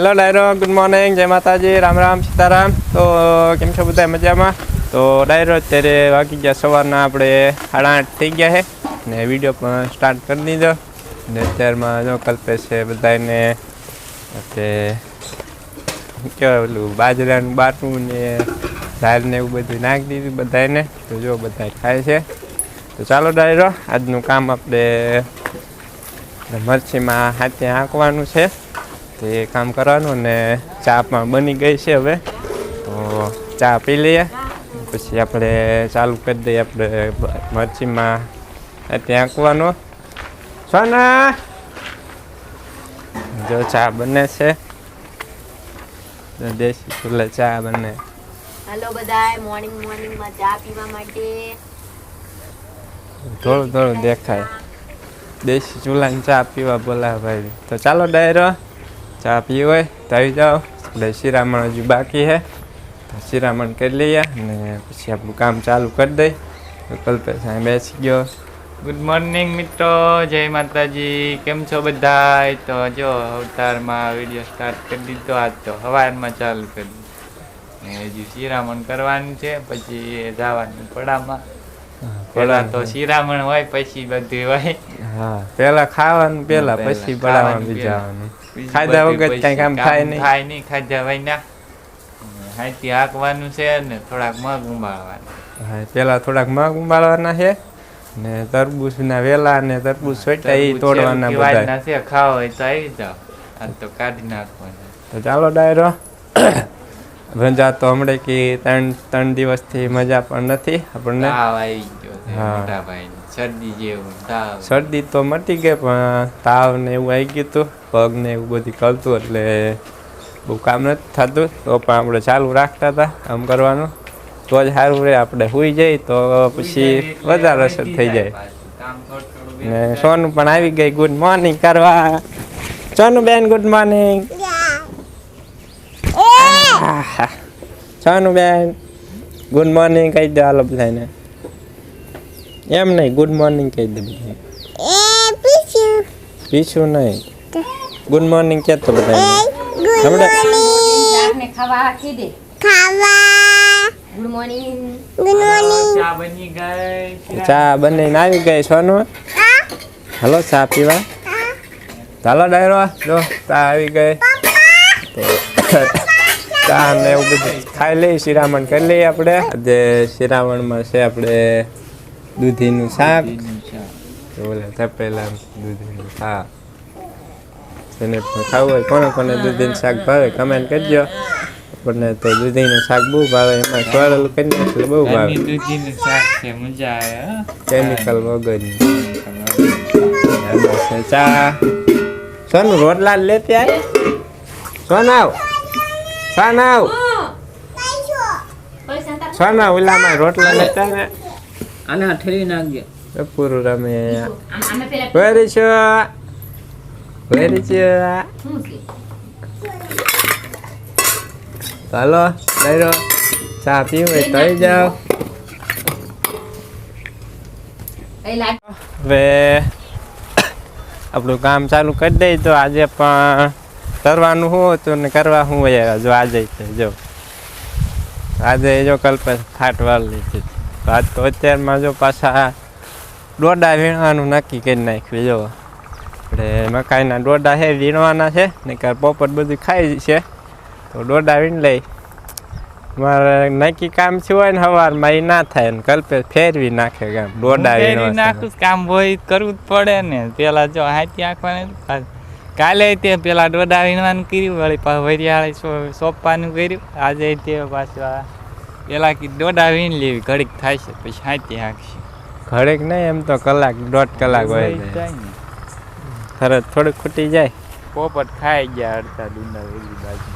Hello ડાયરો good morning જય માતાજી રામ રામ સીતારામ તો કેમ છો બધા મજામાં? તો ડાયરો અત્યારે વાગી ગયા સવારના. આપણે સાડા આઠ થઈ ગયા છે. ને વીડિયો પણ સ્ટાર્ટ કરી દીધો. ને અત્યારમાં જો કલ્પેશ છે બધાને તે કહેવાય પેલું બાજરાનું બાટું ને દાળ ને એવું બધું નાખી દીધું બધાને તો જો બધા ખાય છે. તો ચાલો ડાયરો આજનું કામ આપણે મરચીમાં હાથે હાંકવાનું છે. તે કામ કરવાનું ને ચા પણ બની ગઈ છે હવે. તો ચા પી લઈએ. પછી આપણે ચાલુ કરી દઈએ આપણે મરચીમાં. ત્યાં આંકવાનો સોના! જો ચા બને છે. દેશી ચૂલે ચા બને. હેલો બધાય મોર્નિંગ મોર્નિંગમાં ચા પીવા માટે. થોડું થોડું દેખાય. દેશી ચૂલાની ચા પીવા બોલા ભાઈ. તો ચાલો ડાયરો. ચા પીવો હોય તો આવી જાઓ. આપણે શિરામણ હજુ બાકી છે. તો શિરામણ કરી લઈએ અને પછી આપણું કામ ચાલુ કરી દઈએ કલ્પેશ બેસી ગયો. ગુડ મોર્નિંગ મિત્રો. જય માતાજી. કેમ છો બધા તો જો અવતારમાં વીડિયો સ્ટાર્ટ કરી દીધો. આજ તો હવારમાં ચાલુ કરી ને હજી શિરામણ કરવાનું છે પછી જવાનું પડામાં. પેલા તો શિરામણ હોય પછી બધું હોય. હા પેલા ખાવાનું પહેલા પછી પડાવવાનું બીજાવાનું બીજું ખાધા વગર કઈ કામ થાય નહીં. થાય નહીં ખાધા વગર હાથી હાંકવાનું છે ને થોડાક મગ ઉંબાળવાનું હા પેલા થોડાક મગ ઉંબાળવાના છે ને તરબૂચના વેલા ને તરબૂચ સોટા એ તોડવાના બધા. છે ખાવા હોય તો આવી જાઓ. આ તો કાઢી નાખવાના. તો ચાલો ડાયરો રંજા તો હમણાં કે ત્રણ ત્રણ દિવસથી મજા પણ નથી આપણને. હા. શરદી જેવું તાવ. શરદી તો મટી ગઈ પણ તાવ ને એવું આવી ગયું હતું પગ ને એવું બધું કરતું એટલે બહુ કામ નથી થતું. તો પણ આપણે ચાલુ રાખતા હતા આમ કરવાનું. તો જ સારું રહે આપણે સુઈ જઈએ તો પછી વધારે અસર થઈ જાય. ને સોનું પણ આવી ગઈ ગુડ મોર્નિંગ કરવા. સોનું બેન ગુડ મોર્નિંગ સોનું બેન ગુડ મોર્નિંગ કહી દે હાલો બધાને એમ નહીં ગુડ મોર્નિંગ કહી દે બધા પીછું. નહીં. ગુડ મોર્નિંગ બધા હમણાં ખાવા કીધે ગુડ મોર્નિંગ ચા બની ગઈ. ચા બનીને આવી ગઈ સોનું. હાલો ચા પીવા. ચાલો ડાયરો જો ચા આવી ગઈ. ચા ને એવું બધું ખાઈ લઈ શિરામણ કરી લઈએ આપણે. આજે શિરામણમાં છે આપણે દૂધીનું શાક ઓલા તપેલા દૂધીનું શાક જેને પણ ખાવું હોય કોને કોને દૂધીનું શાક ભાવે કમેન્ટ કરજો આપણને તો દૂધીનું શાક બહુ ભાવે એમાં સ્વારેલું કરી નાખે એટલે બહુ ભાવે દૂધીનું શાક છે મજા આવે હો. કેમિકલ વગરની છે ચા સોનું રોટલા લેતી આય સોનાવ સોનાવ સોના ઓલામાં રોટલા લેતા ને આના ઠેલી નાખજે. પૂરું રમે. વેરી છો? વેરી છો? ચાલો ચા પીવું હોય તો જાઓ. હવે આપણું કામ ચાલુ કરી દઈએ તો આજે પણ કરવાનું શું હતું ને કરવા શું હોય? જો આજે જો આજે જો કલ્પ ખાટ વાળ લીધી આજ તો અત્યારમાં જો પાછા ડોડા વીણવાનું નક્કી કરી નાખ્યું જો. આપણે મકાઈના ડોડા છે વીણવાના છે ને કાલ પોપટ બધું ખાઈ છે તો ડોડા વીણ લઈ. મારે નક્કી કામ થયું હોય ને સવારમાં એ ના થાય ને કલ્પેશ ફેરવી નાખે કામ દોડા વીણવા નાખું કામ હોય કરવું જ પડે ને. પેલા જો હાથી આંખવાનું કાલે તે પેલા ડોડા વીણવાનું કર્યું વળી વરિયાળે સોંપવાનું કર્યું. આજે તે પાછું આ પેલા કે દોડા વીણ લેવી ઘડીક થાય છે પછી હાથી હાંકશે. ઘડીક નહીં એમ તો કલાક દોઢ કલાક હોય. તરત થોડુંક ખૂટી જાય. પોપટ ખાઈ ગયા અડધા ડુંડા વેલી બાજુ.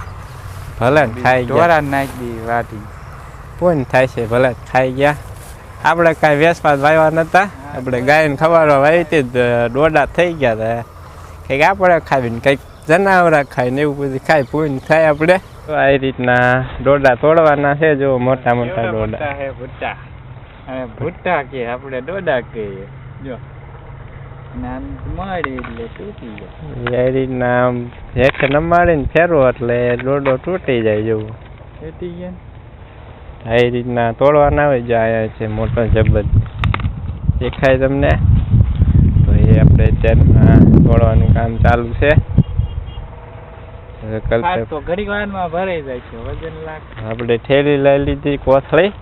ભલે ખાઈ ગયા. ઢોરા નાખી વાટી. પોઈન થાય છે ભલે ખાઈ ગયા. આપણે કાંઈ વેસપાત વાવ્યા નહોતા આપણે ગાયને ખવાડવા વાવી હતી ડોડા થઈ ગયા હતા કંઈક આપણે ખાવીને કંઈક જનાવરા ખાઈને એવું બધું ખાય પૂન થાય આપણે. તો આ રીતના ડોડા તોડવાના છે જો મોટા મોટા ડોડા. છે ભૂટા અને ભૂટા કે આપણે ડોડા કહીએ? જો. નામ મળી એટલે તૂટી જાય. એ રીતના આમ હેઠે નમાડીને ફેરવો એટલે ડોડો તૂટી જાય જેવું તૂટી ગયા આ રીતના તોડવાના આવે જો આયા છે મોટો દેખાય તમને? તો એ આપણે અત્યારમાં તોડવાનું કામ ચાલુ છે. કલ્પે તો ઘડીક વારમાં ભરાઈ જાય છે વજન લાખ આપણે ઠેલી લઈ લીધી કોથળી.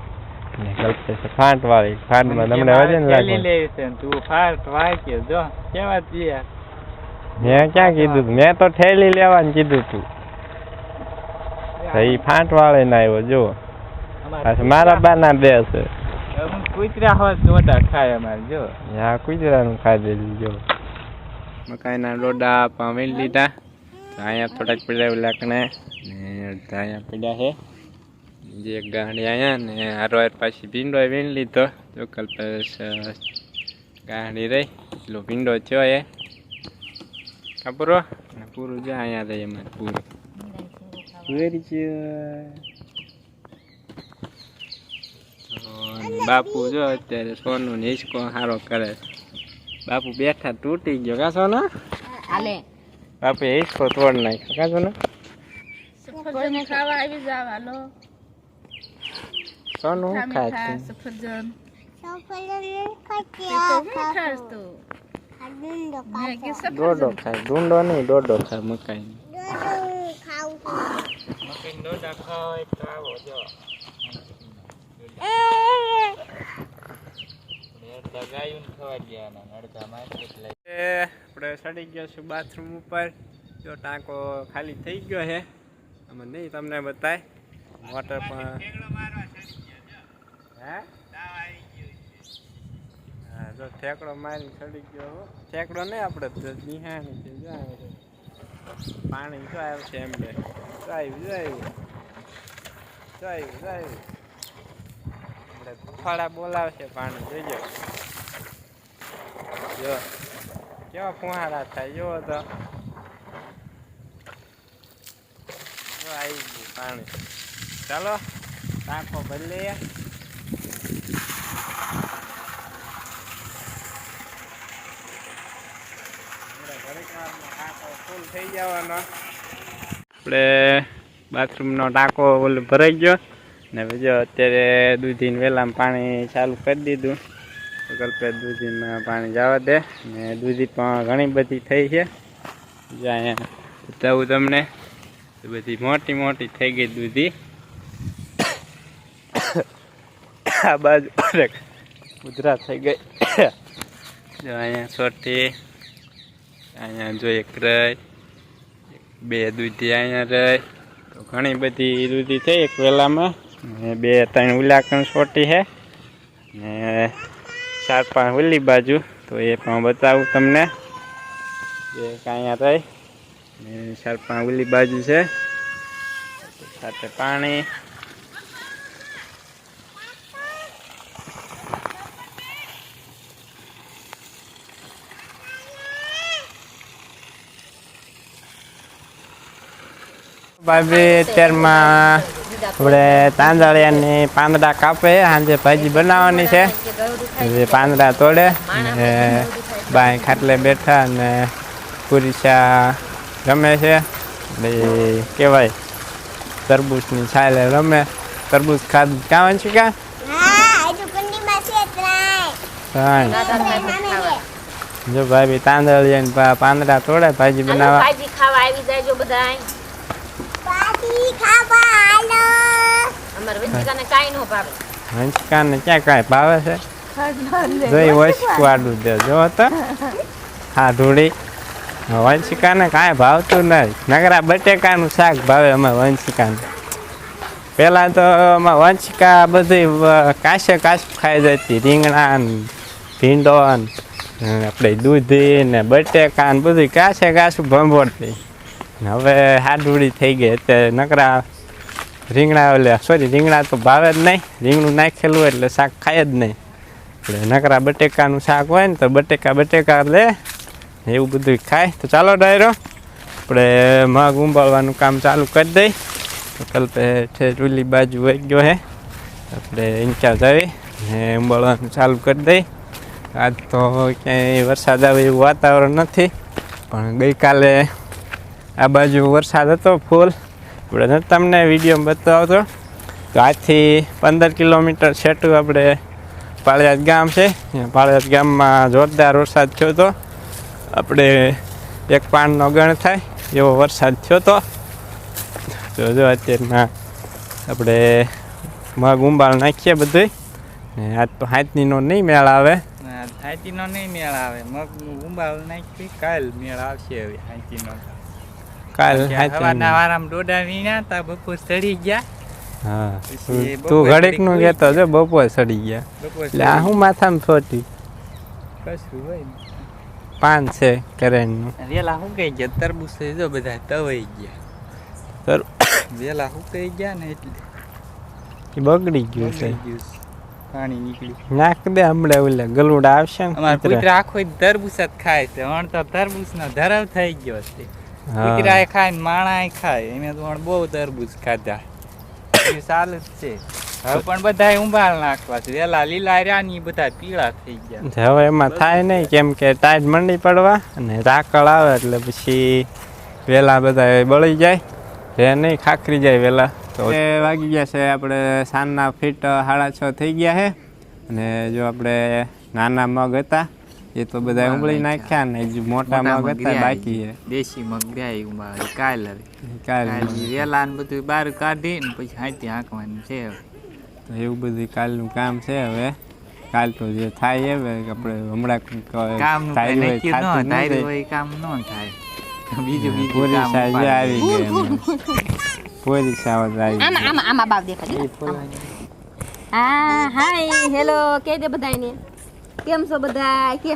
ને કલ્પે છે ફાંટ વાળી. ફાંટમાં તમને વજન લાગે. લેવી છે તું ફાટ વાંચે જો કેવા છીએ મેં ક્યાં કીધું તું? મેં તો ઠેલી લેવાનું કીધું તું. ઈ ફાંટ વાળે ના આવ્યો જો. મારા મારા બાના બે છે. કુતરા હોત મોટા ખાય અમારે જો. આ કુજરાનું ખાધેલું જો. મકાઈના ડોડા પામી લીધા. અહીંયા થોડાક પડ્યા લાકણે ને અડધા અહીંયા પડ્યા છે જે એક ગાંડી અહીંયા ને હારો હાર પાછી ભીંડો વીણ લીધો તો કલ્પેશ ગાંડી રહી એટલો ભીંડો થયો એ કા પૂરો ને પૂરું છે અહીંયા રહી અમારે પૂરું બાપુ જો અત્યારે સોનું ને હિસકો હારો કરે બાપુ બેઠા તૂટી ગયો કા સોના હાલે બાપુ એ તોડ નાખ્યો. કા સોના? સફરજન ખાવા આવી જાવ હાલો સોનું ખાય છે સફરજન. સફરજન ખાય. ડુંડો નહીં ડોડો ખાય મકાઈ મકાઈ ડોડા ખાવા તો આવો જો અડધા ગાયું ખવા ગયા અડધા માર્કેટ લઈ આપણે ચડી ગયો છું બાથરૂમ ઉપર. જો ટાંકો ખાલી થઈ ગયો છે. અમે નહીં તમને બતાય. વોટર પણ હે? હા જો ઠેકડો મારી ચડી ગયો હો. ઠેકડો નહીં આપણે નિહાણી છે જો આવે છે. પાણી જો એમ બે. આવ્યું જો આવ્યું જો આવ્યું જો આવ્યું આપણે ફાળા બોલાવશે પાણી જોઈજો. જો. કેવા ફુહારા થાય જો તો. આવી ગયું પાણી ચાલો, ટાંકો ટાંકો ફૂલ થઈ જવાનો. આપણે બાથરૂમનો ટાંકો ભરાઈ ગયો. ને બીજો અત્યારે દૂધીને વહેલામાં પાણી ચાલુ કરી દીધું. કલ્પે દૂધીમાં પાણી જવા દે ને દૂધી પણ ઘણી બધી થઈ છે. જો અહીંયા બતાવું તમને. બધી મોટી મોટી થઈ ગઈ દૂધી. આ બાજુ ઉધરા થઈ ગઈ. જો અહીંયા છોટી અહીંયા જો એક રહી બે દૂધી અહીંયા રહી તો ઘણી બધી દૂધી થઈ એક વેલામાં. ને બે ત્રણ ઉલાકણ છોટી છે ને ચાર પાંચ ઉલી બાજુ. તો એ પણ બતાવું તમને. જે કાંઈ થાય. ને ચાર પાંચ ઉલી બાજુ છે. સાથે પાણી. ભાભી અત્યારમાં આપણે તાંદળિયાની પાંદડા કાપે સાંજે ભાજી બનાવવાની છે. જે પાંદડા તોડે ને બાય ખાટલે બેઠા અને પુરીસા રમે છે. કહેવાય તરબૂચની છાલે રમે. તરબૂચ ખાધું કાં છે ક્યાં? જો ભાઈ તાંદળિયાની પા- પાંદડા તોડે ભાજી બનાવવા. ભાજી ખાવા આવી જાયજો બધાય અમારે વંચિકાને કાંઈ નો ભાવે. વંચકાને ક્યાં કાંઈ ભાવે છે? જોઈ વંચકું દે જો તો. હા ધૂળી. વંચિકાને કાંઈ ભાવતું નહીં નગરા બટેકાનું શાક ભાવે અમે વંચિકાને પહેલાં તો અમે વંશિકા બધી કાશે કાશ ખાઈ જતી. રીંગણા ને ભીંડો ને આપણે દૂધી ને બટેકા ને બધું કાશે કાશું ભંભોળતી હવે હાડુડી થઈ ગઈ. એટલે નકરા રીંગણા એટલે સોરી રીંગણા તો ભાવે જ નહીં. રીંગણું નાખેલું એટલે શાક ખાય જ નહીં. એટલે નકરા બટેકાનું શાક હોય ને તો બટેકા બટેકા લે, એવું બધું ખાય. તો ચાલો ડાયરો, આપણે મગ ઉંબાળવાનું કામ ચાલુ કરી દઈ. કલ્પે છે ચૂલી બાજુ વહી ગયો હે. આપણે ઇન્ચાર્જ આવી ને ઉંબાળવાનું ચાલુ કરી દઈ. આજ તો ક્યાંય વરસાદ આવે એવું વાતાવરણ નથી. પણ ગઈકાલે આ બાજુ વરસાદ હતો ફૂલ. આપણે તમને વીડિયો બતાવતો. તો આજથી પંદર કિલોમીટર છેટું આપણે પાળિયાદ ગામ છે. પાળિયાદ ગામમાં જોરદાર વરસાદ થયો હતો. આપણે એક પાનનો ગણ થાય એવો વરસાદ થયો હતો. તો જો અત્યારના આપણે મગ ઉંબાળ નાખીએ બધું ને આજ તો હાથનીનો નહીં મેળ આવે. હાથીનો નહીં મેળ આવે. મગનું ઉંબાળ નાખી કાલ મેળ આવશે હવે હાંચીનો કાલ હાથની વારામ ડોડા વીણા તા બપોર ચડી ગયા. હા. તું ઘડીક કહેતો જો બપોર સડી ગયા. એટલે આ હું માથામાં છોટી કશું હોય પાન છે કરેણનું. વેલા હું કઈ ગયા? તરબૂચ થઈ જો બધા તવાઈ ગયા. તર- વેલા હું કઈ ગયા ને એટલે? બગડી ગયું છે. પાણી નીકળ્યું. નાખ દે હમણાં ઓલા ગલુડા આવશે ને અમારા કૂતરા. આખો તરબૂચ જ ખાય છે. વણ તો તરબૂચ નો ધરાવ થઈ ગયો છે. હા. ખાય ને માણાએ ખાય. એને તો બહુ તરબૂચ ખાધા. એ ચાલુ જ છે. હવે પણ બધા ઉંબાળ નાખવા છે. વેલા લીલા રહ્યા ને ઈ બધા પીળા થઈ ગયા. હવે એમાં થાય નહીં કેમ કે ટાઈટ મંડી પડવા અને રાકળ આવે એટલે પછી વેલા બધા બળી જાય. રે નહીં ખાખરી જાય વેલા. તો એ વાગી ગયા છે આપણે સાંજના ફીટ સાડા છ થઈ ગયા છે. અને જો આપણે નાના મગ હતા એ તો બધા ઉંબાળ ઉંબળી નાખ્યા. ને હજી મોટા મગ હતા બાકી છે. દેશી મગ ગયા ઉંબાળ કાલ હવે કાલ વેલા ને બધું બહાર કાઢી ને પછી હાથી હાંકવાનું છે હવે. તો એવું બધું કાલનું કામ છે હવે. કાલ તો જે થાય હવે આપણે હમણાં કામ થાય હોય કામ ન થાય. બીજું બીજું પૂરી કામ સાઈઝ આવી ગઈ. પૂરી સાવજ આવી આમાં આમાં આમાં બાવ દેખાડી હા હાય હેલો કે દે બધાને કેમ છો બધા કે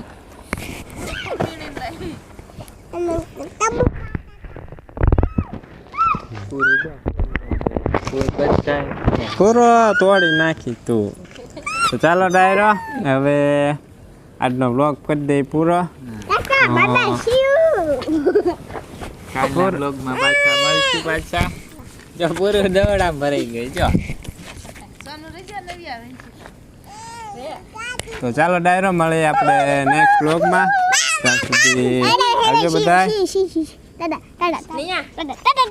પૂરો તોડી નાખી તું. તો ચાલો ડાયરો હવે આજનો બ્લોગ કરી દઈ પૂરો. બ્લોગમાં પાછા મળશું પાછા. જો પૂરું દવડામાં ભરાઈ ગઈ જો સોનું રજા નવી આવે છે તો ચાલો ડાયરો મળીએ આપણે નેક્સ્ટ બ્લોગમાં ત્યાં સુધી આવજો બધા દાદા દાદા દાદા દાદા.